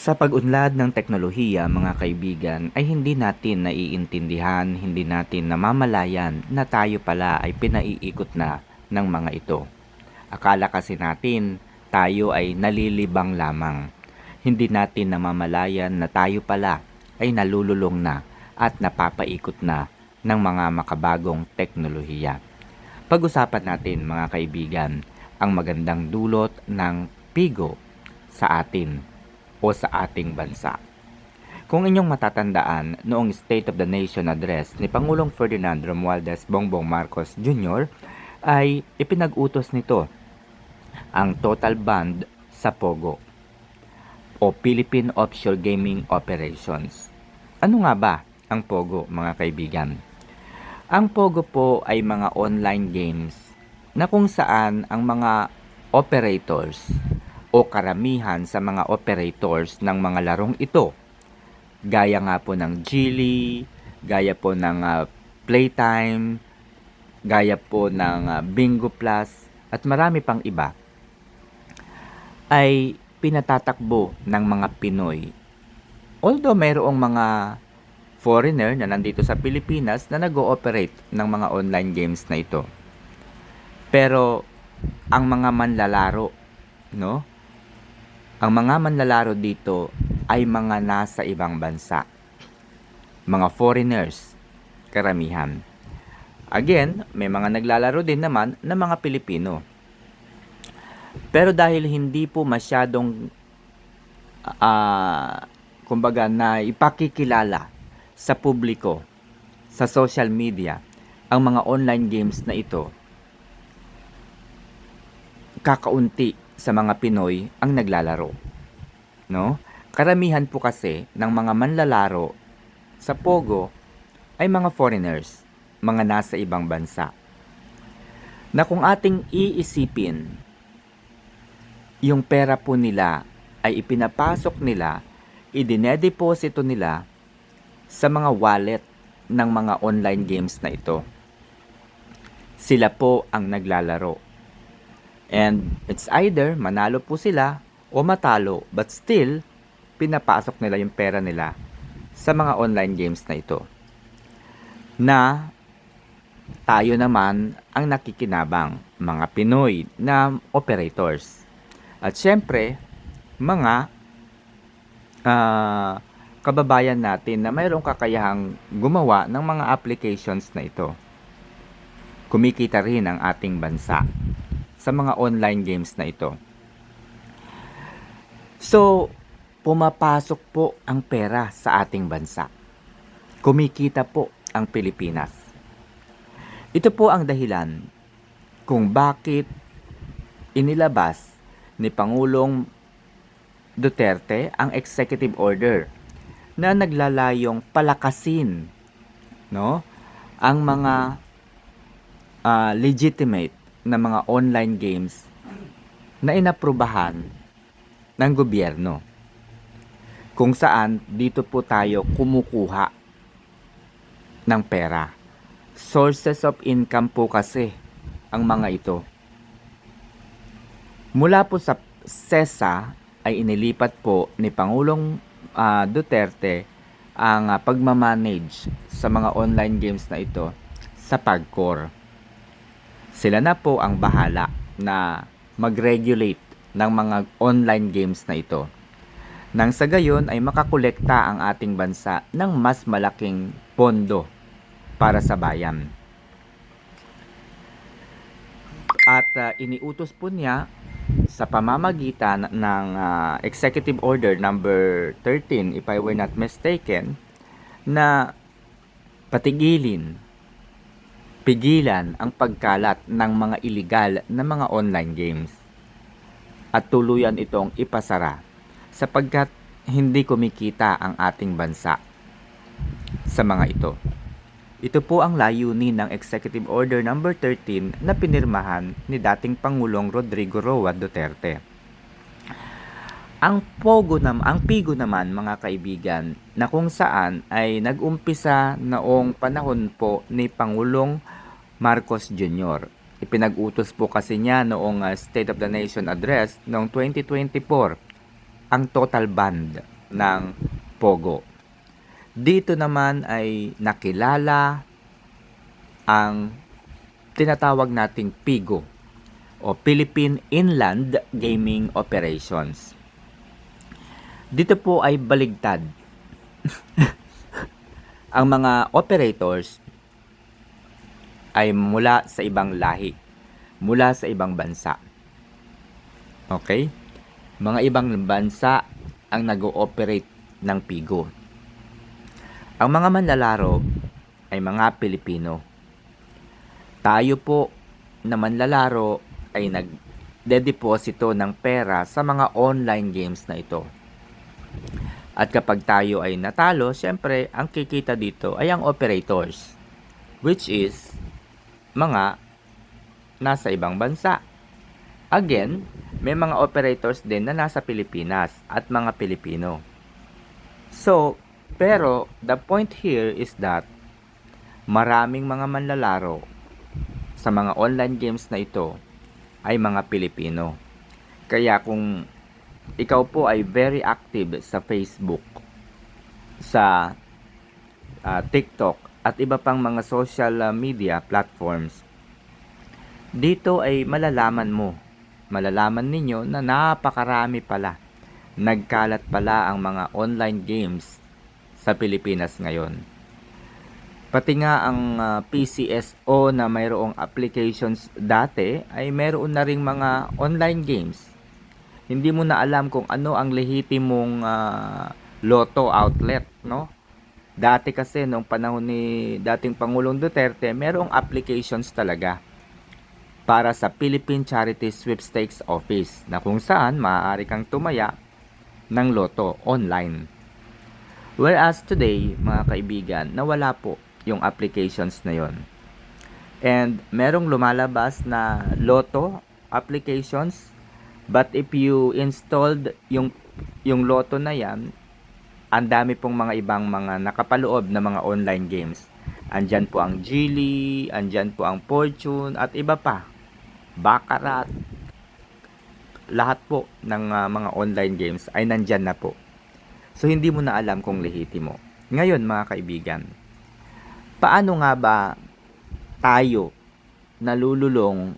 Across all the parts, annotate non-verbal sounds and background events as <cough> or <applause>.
Sa pag-unlad ng teknolohiya, mga kaibigan, ay hindi natin naiintindihan, hindi natin namamalayan na tayo pala ay pinaiikot na ng mga ito. Akala kasi natin tayo ay nalilibang lamang. Hindi natin namamalayan na tayo pala ay nalululong na at napapaikot na ng mga makabagong teknolohiya. Pag-usapan natin mga kaibigan ang magandang dulot ng pigo sa atin o sa ating bansa. Kung inyong matatandaan, noong State of the Nation address ni Pangulong Ferdinand Romualdez Bongbong Marcos Jr. ay ipinag-utos nito ang total ban sa POGO o Philippine Offshore Gaming Operations. Ano nga ba ang POGO mga kaibigan? Ang POGO po ay mga online games na kung saan ang mga operators o karamihan sa mga operators ng mga larong ito. Gaya nga po ng Geely, gaya po ng ah, Playtime, gaya po ng ah, Bingo Plus, at marami pang iba, ay pinatatakbo ng mga Pinoy. Although mayroong mga foreigner na nandito sa Pilipinas na nag-ooperate ng mga online games na ito. Pero ang mga manlalaro, no? Ang mga manlalaro dito ay mga nasa ibang bansa. Mga foreigners, karamihan. Again, may mga naglalaro din naman na mga Pilipino. Pero dahil hindi po masyadong ah kumbaga na ipakikilala sa publiko sa social media ang mga online games na ito kakaunti sa mga Pinoy ang naglalaro. No? Karamihan po kasi ng mga manlalaro sa Pogo ay mga foreigners, mga nasa ibang bansa. Na kung ating iisipin, yung pera po nila ay ipinapasok nila, idinedeposito nila sa mga wallet ng mga online games na ito. Sila po ang naglalaro. And it's either manalo po sila o matalo but still pinapasok nila yung pera nila sa mga online games na ito. Na tayo naman ang nakikinabang, mga Pinoy na operators. At syempre, mga ah, kababayan natin na mayroong kakayahang gumawa ng mga applications na ito. Kumikita rin ang ating bansa sa mga online games na ito. So, pumapasok po ang pera sa ating bansa. Kumikita po ang Pilipinas. Ito po ang dahilan kung bakit inilabas ni Pangulong Duterte ang executive order na naglalayong palakasin no ang mga ah, legitimate na mga online games na inaprubahan ng gobyerno. Kung saan dito po tayo kumukuha ng pera. Sources of income po kasi ang mga ito. Mula po sa SESA ay inilipat po ni Pangulong ah, Duterte ang ah, pagmamanage sa mga online games na ito sa PAGCOR sila na po ang bahala na mag-regulate ng mga online games na ito. Nang sa gayon ay makakolekta ang ating bansa ng mas malaking pondo para sa bayan. At ah, iniutos po niya sa pamamagitan ng ah, Executive Order number 13 if I were not mistaken na patigilin pigilan ang pagkalat ng mga illegal na mga online games at tuluyan itong ipasara sapagkat hindi kumikita ang ating bansa sa mga ito. Ito po ang layunin ng Executive Order number 13 na pinirmahan ni dating Pangulong Rodrigo Roa Duterte. Ang Pogo nam, ang Pigo naman mga kaibigan na kung saan ay nag-umpisa noong panahon po ni Pangulong Marcos Jr. Ipinag-utos po kasi niya noong uh, State of the Nation address noong 2024 ang total band ng Pogo. Dito naman ay nakilala ang tinatawag nating PIGO o Philippine Inland Gaming Operations. Dito po ay baligtad. <laughs> ang mga operators ay mula sa ibang lahi, mula sa ibang bansa. Okay? Mga ibang bansa ang nag-ooperate ng Pigo. Ang mga manlalaro ay mga Pilipino. Tayo po na manlalaro ay nagdedeposito ng pera sa mga online games na ito. At kapag tayo ay natalo, syempre, ang kikita dito ay ang operators, which is mga nasa ibang bansa. Again, may mga operators din na nasa Pilipinas at mga Pilipino. So, pero the point here is that maraming mga manlalaro sa mga online games na ito ay mga Pilipino. Kaya kung ikaw po ay very active sa Facebook, sa ah, TikTok at iba pang mga social ah, media platforms, dito ay malalaman mo, malalaman ninyo na napakarami pala, nagkalat pala ang mga online games sa Pilipinas ngayon. Pati nga ang ah, PCSO na mayroong applications dati ay mayroon na ring mga online games. Hindi mo na alam kung ano ang lehitimong ah, lotto outlet, no? Dati kasi nung panahon ni dating Pangulong Duterte, mayroong applications talaga para sa Philippine Charity Sweepstakes Office na kung saan maaari kang tumaya ng loto online. Whereas today, mga kaibigan, nawala po yung applications na yon. And merong lumalabas na loto applications but if you installed yung yung loto na yan, ang dami pong mga ibang mga nakapaloob na mga online games. Andyan po ang Geely, andyan po ang Fortune at iba pa. Baccarat. Lahat po ng ah, mga online games ay nandyan na po. So hindi mo na alam kung lehitimo. Ngayon mga kaibigan, paano nga ba tayo nalululong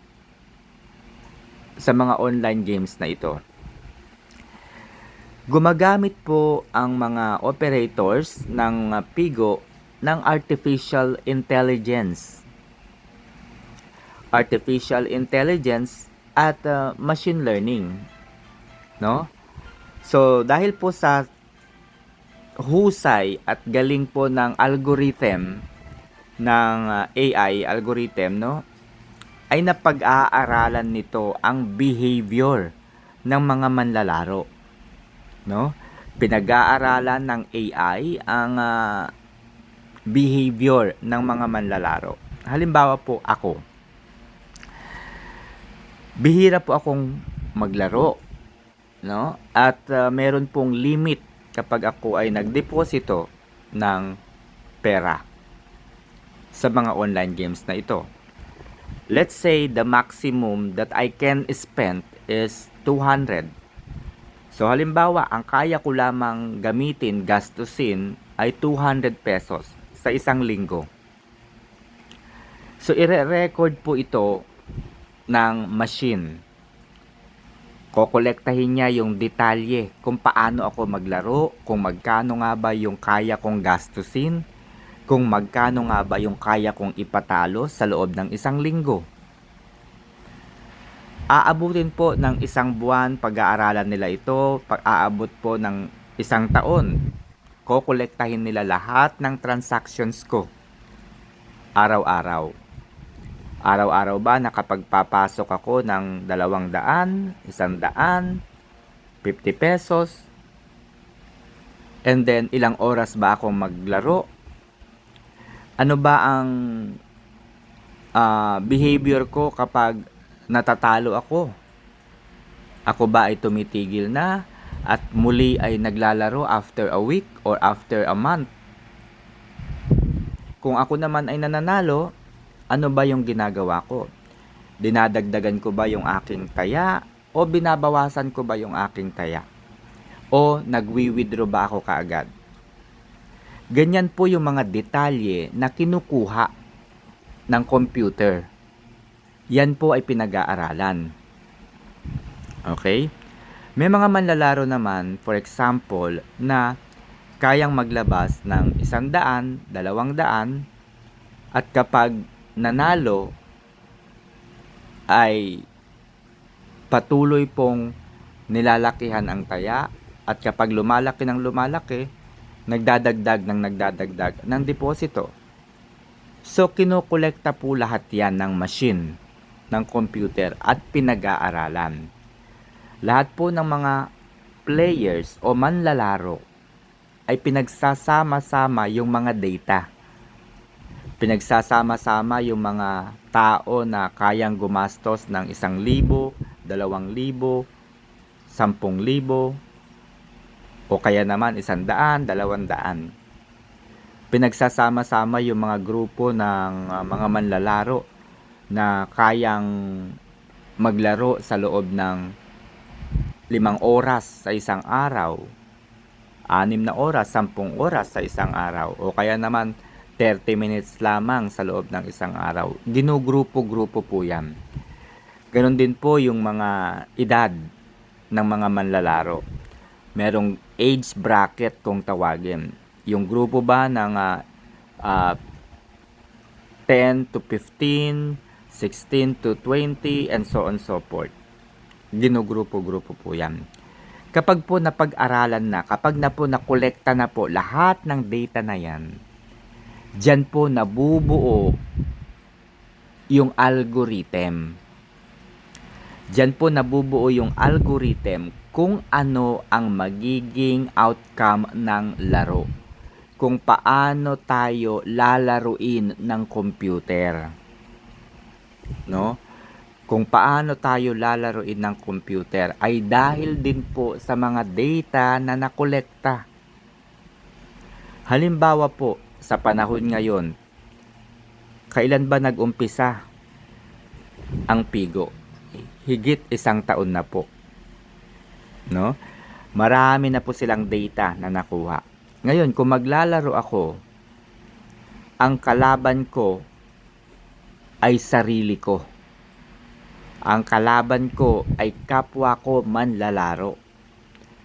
sa mga online games na ito? Gumagamit po ang mga operators ng Pigo ng artificial intelligence. Artificial intelligence at uh, machine learning. No? So, dahil po sa husay at galing po ng algorithm ng uh, AI algorithm, no? Ay napag-aaralan nito ang behavior ng mga manlalaro no? Pinag-aaralan ng AI ang ah, behavior ng mga manlalaro. Halimbawa po ako. Bihira po akong maglaro, no? At ah, meron pong limit kapag ako ay nagdeposito ng pera sa mga online games na ito. Let's say the maximum that I can spend is 200 So halimbawa, ang kaya ko lamang gamitin, gastusin ay 200 pesos sa isang linggo. So ire-record po ito ng machine. Kokolektahin niya yung detalye kung paano ako maglaro, kung magkano nga ba yung kaya kong gastusin, kung magkano nga ba yung kaya kong ipatalo sa loob ng isang linggo. Aabutin po ng isang buwan pag-aaralan nila ito, pag-aabot po ng isang taon. Kokolektahin nila lahat ng transactions ko. Araw-araw. Araw-araw ba nakapagpapasok ako ng dalawang daan, isang daan, 50 pesos, and then ilang oras ba ako maglaro? Ano ba ang ah, behavior ko kapag natatalo ako. Ako ba ay tumitigil na at muli ay naglalaro after a week or after a month? Kung ako naman ay nananalo, ano ba yung ginagawa ko? Dinadagdagan ko ba yung aking taya o binabawasan ko ba yung aking taya? O nagwi-withdraw ba ako kaagad? Ganyan po yung mga detalye na kinukuha ng computer. Yan po ay pinag-aaralan. Okay? May mga manlalaro naman, for example, na kayang maglabas ng isang daan, dalawang daan, at kapag nanalo, ay patuloy pong nilalakihan ang taya at kapag lumalaki ng lumalaki, nagdadagdag ng nagdadagdag ng deposito. So, kinukolekta po lahat yan ng machine, ng computer at pinag-aaralan. Lahat po ng mga players o manlalaro ay pinagsasama-sama yung mga data. Pinagsasama-sama yung mga tao na kayang gumastos ng isang libo, dalawang libo, sampung libo, o kaya naman isang daan, dalawang daan. Pinagsasama-sama yung mga grupo ng uh, mga manlalaro na kayang maglaro sa loob ng limang oras sa isang araw, anim na oras, sampung oras sa isang araw, o kaya naman 30 minutes lamang sa loob ng isang araw. Ginugrupo-grupo po yan. Ganon din po yung mga edad ng mga manlalaro. Merong age bracket kung tawagin. Yung grupo ba ng ah, ah, 10 to 15, 16 to 20, and so on so forth. Ginugrupo-grupo po yan. Kapag po napag-aralan na, kapag na po nakolekta na po lahat ng data na yan, Diyan po nabubuo yung algorithm. Diyan po nabubuo yung algorithm kung ano ang magiging outcome ng laro. Kung paano tayo lalaruin ng computer. No? Kung paano tayo lalaruin ng computer ay dahil din po sa mga data na nakolekta. Halimbawa po, sa panahon ngayon, kailan ba nag-umpisa ang pigo? Higit isang taon na po. No? Marami na po silang data na nakuha. Ngayon, kung maglalaro ako, ang kalaban ko ay sarili ko. Ang kalaban ko ay kapwa ko manlalaro.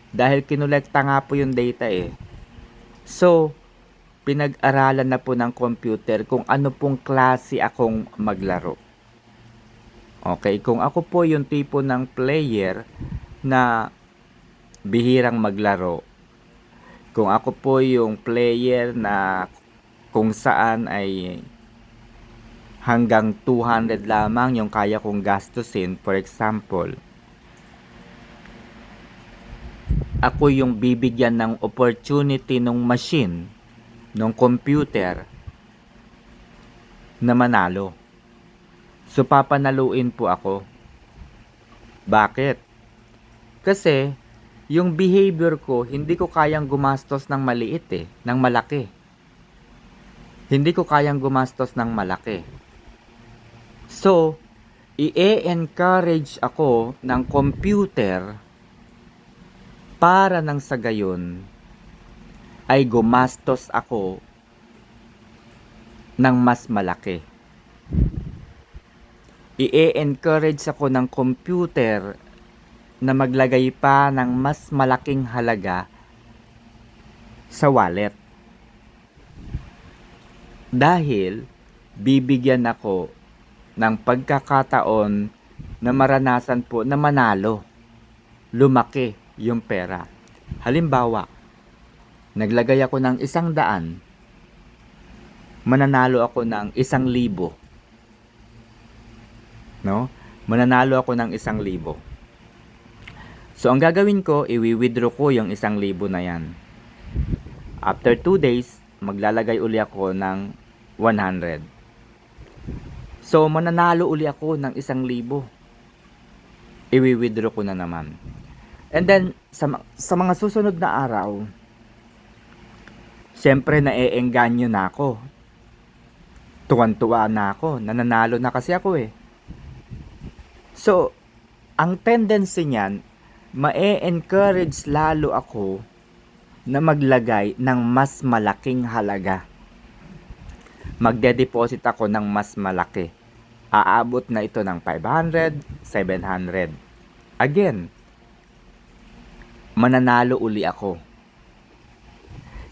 Dahil kinolekta nga po yung data eh. So, pinag-aralan na po ng computer kung ano pong klase akong maglaro. Okay, kung ako po yung tipo ng player na bihirang maglaro, kung ako po yung player na kung saan ay hanggang 200 lamang yung kaya kong gastusin, for example, ako yung bibigyan ng opportunity ng machine ng computer na manalo. So papanaluin po ako. Bakit? Kasi yung behavior ko, hindi ko kayang gumastos ng maliit eh, ng malaki. Hindi ko kayang gumastos ng malaki. So, i-encourage ako ng computer para nang sa gayon ay gumastos ako ng mas malaki. I-encourage ako ng computer na maglagay pa ng mas malaking halaga sa wallet. Dahil bibigyan ako ng pagkakataon na maranasan po na manalo. Lumaki yung pera. Halimbawa, naglagay ako ng isang daan, mananalo ako ng isang libo. No? Mananalo ako ng isang libo. So, ang gagawin ko, iwi-withdraw ko yung isang libo na yan. After 2 days, maglalagay uli ako ng 100. So, mananalo uli ako ng isang libo. Iwi-withdraw ko na naman. And then, sa, sa mga susunod na araw, Siyempre, naeengganyo na ako. Tuwan-tuwa na ako. Nananalo na kasi ako eh. So, ang tendency niyan, ma-encourage lalo ako na maglagay ng mas malaking halaga. Magde-deposit ako ng mas malaki. Aabot na ito ng 500, 700. Again, mananalo uli ako.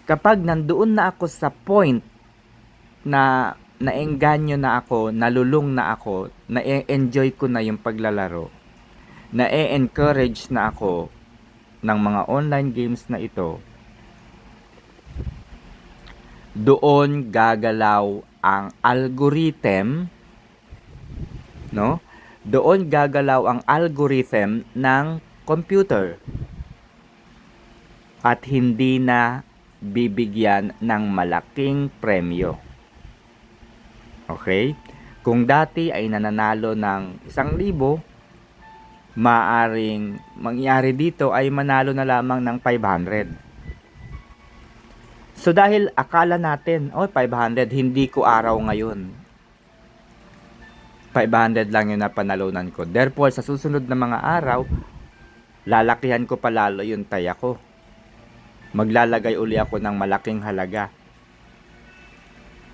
Kapag nandoon na ako sa point na naengganyo na ako, nalulung na ako, na-enjoy ko na yung paglalaro, na-encourage na ako ng mga online games na ito, doon gagalaw ang algorithm, no? Doon gagalaw ang algorithm ng computer at hindi na bibigyan ng malaking premyo. Okay? Kung dati ay nananalo ng isang libo, maaring mangyari dito ay manalo na lamang ng 500. So dahil akala natin, oh 500, hindi ko araw ngayon. 500 lang yung napanalunan ko. Therefore, sa susunod na mga araw, lalakihan ko palalo yung taya ko. Maglalagay uli ako ng malaking halaga.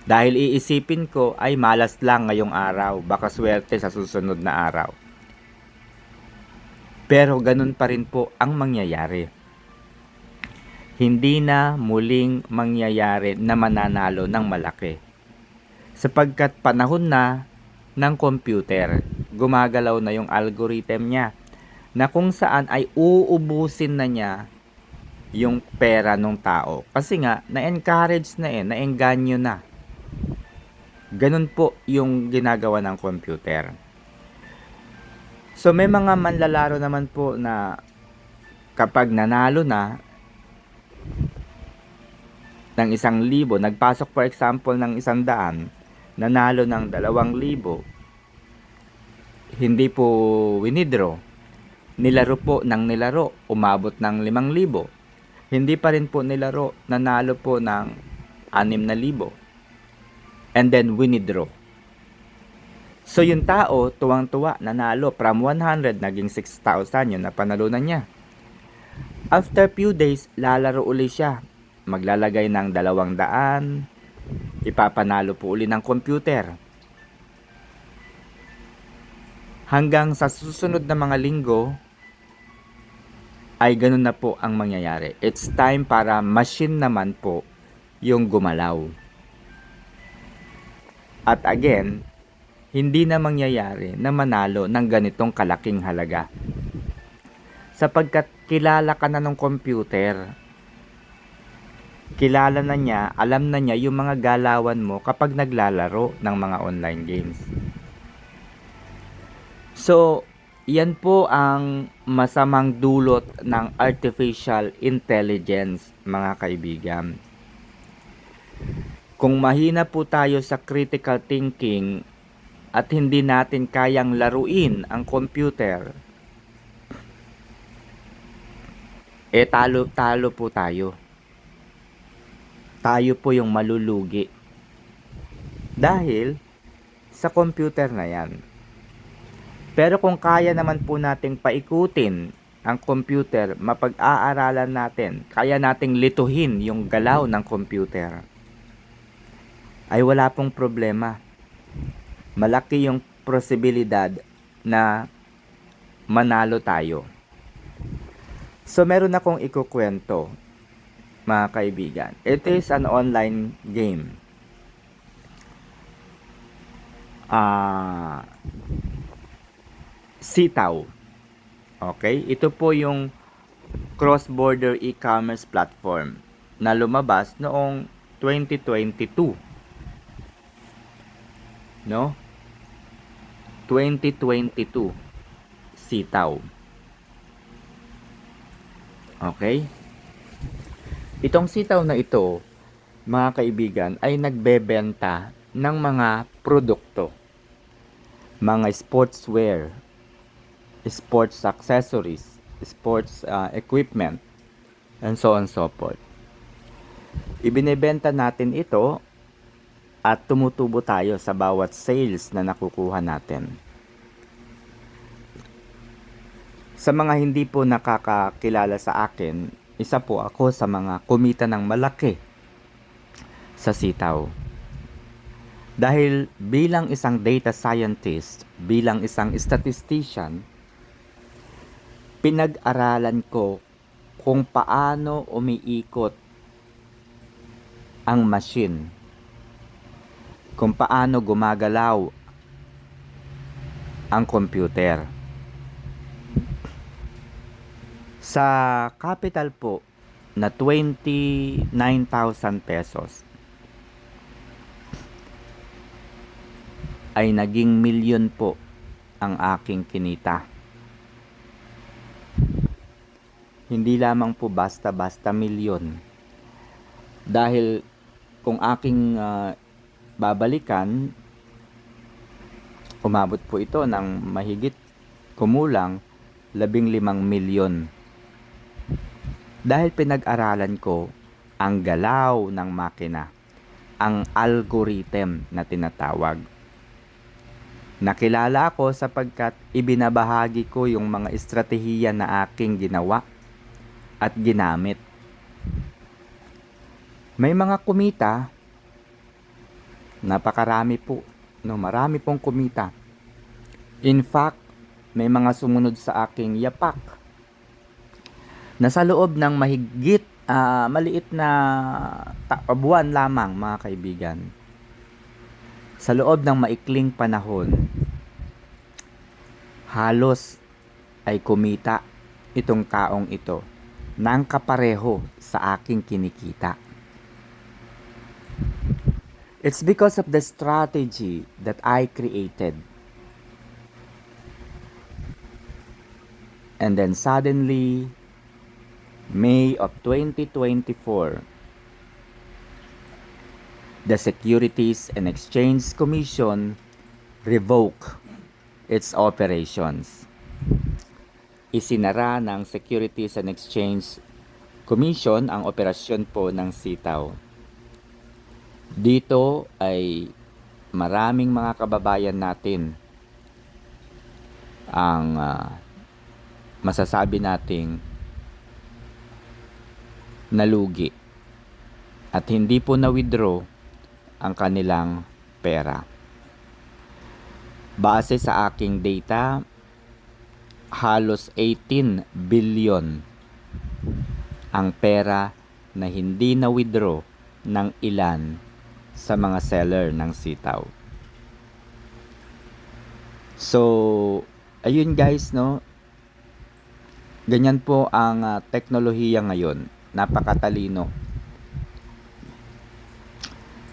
Dahil iisipin ko ay malas lang ngayong araw, baka swerte sa susunod na araw. Pero ganun pa rin po ang mangyayari. Hindi na muling mangyayari na mananalo ng malaki. Sapagkat panahon na ng computer, gumagalaw na yung algorithm niya na kung saan ay uubusin na niya yung pera ng tao. Kasi nga, na-encourage na eh, na-engganyo na. Ganun po yung ginagawa ng computer. So may mga manlalaro naman po na kapag nanalo na ng isang libo, nagpasok for example ng isang daan, nanalo ng dalawang libo, hindi po winidro, nilaro po ng nilaro, umabot ng limang libo, hindi pa rin po nilaro, nanalo po ng anim na libo, and then winidraw. So yung tao, tuwang-tuwa, nanalo from 100 naging 6,000 yun na panalunan niya. After few days, lalaro uli siya. Maglalagay ng dalawang daan, ipapanalo po uli ng computer. Hanggang sa susunod na mga linggo, ay ganun na po ang mangyayari. It's time para machine naman po yung gumalaw. At again, hindi na mangyayari na manalo ng ganitong kalaking halaga. Sapagkat kilala ka na ng computer, kilala na niya, alam na niya yung mga galawan mo kapag naglalaro ng mga online games. So, yan po ang masamang dulot ng artificial intelligence, mga kaibigan. Kung mahina po tayo sa critical thinking at hindi natin kayang laruin ang computer, eh talo, talo po tayo. Tayo po yung malulugi. Dahil sa computer na yan. Pero kung kaya naman po nating paikutin ang computer, mapag-aaralan natin, kaya nating lituhin yung galaw ng computer, ay wala pong problema malaki yung posibilidad na manalo tayo. So, meron akong ikukwento, mga kaibigan. It is an online game. Ah, Sitaw. Okay? Ito po yung cross-border e-commerce platform na lumabas noong 2022. No? 2022 sitaw. Okay? Itong sitaw na ito, mga kaibigan, ay nagbebenta ng mga produkto. Mga sportswear, sports accessories, sports uh, equipment, and so on and so forth. Ibinebenta natin ito at tumutubo tayo sa bawat sales na nakukuha natin. Sa mga hindi po nakakakilala sa akin, isa po ako sa mga kumita ng malaki sa sitaw. Dahil bilang isang data scientist, bilang isang statistician, pinag-aralan ko kung paano umiikot ang machine. Kung paano gumagalaw ang computer. Sa capital po na 29,000 pesos ay naging milyon po ang aking kinita. Hindi lamang po basta-basta milyon. Dahil kung aking ah, babalikan, umabot po ito ng mahigit kumulang 15 milyon. Dahil pinag-aralan ko ang galaw ng makina, ang algorithm na tinatawag. Nakilala ako sapagkat ibinabahagi ko yung mga estratehiya na aking ginawa at ginamit. May mga kumita, napakarami po, no, marami pong kumita. In fact, may mga sumunod sa aking yapak na sa loob ng mahigit ah, maliit na ta- buwan lamang mga kaibigan sa loob ng maikling panahon halos ay kumita itong taong ito ng kapareho sa aking kinikita. It's because of the strategy that I created. And then suddenly, May of 2024, the Securities and Exchange Commission revoke its operations. Isinara ng Securities and Exchange Commission ang operasyon po ng sitaw. Dito ay maraming mga kababayan natin ang ah, masasabi nating nalugi at hindi po na-withdraw ang kanilang pera. Base sa aking data, halos 18 billion ang pera na hindi na-withdraw ng ilan sa mga seller ng sitaw. So, ayun guys, no? Ganyan po ang ah, teknolohiya ngayon. Napakatalino.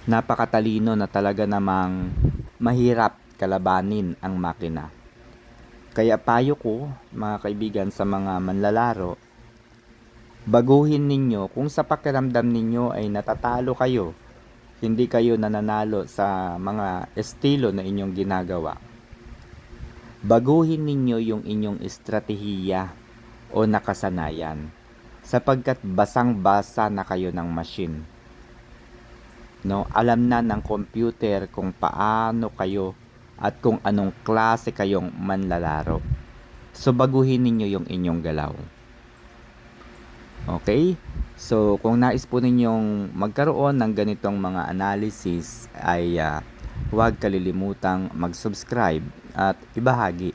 Napakatalino na talaga namang mahirap kalabanin ang makina. Kaya payo ko, mga kaibigan, sa mga manlalaro, baguhin ninyo kung sa pakiramdam ninyo ay natatalo kayo, hindi kayo nananalo sa mga estilo na inyong ginagawa. Baguhin ninyo yung inyong estratehiya o nakasanayan sapagkat basang-basa na kayo ng machine. No, alam na ng computer kung paano kayo at kung anong klase kayong manlalaro. So baguhin ninyo yung inyong galaw. Okay? So kung nais po ninyong magkaroon ng ganitong mga analysis ay ah, huwag kalilimutang mag-subscribe at ibahagi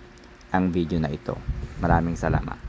ang video na ito. Maraming salamat.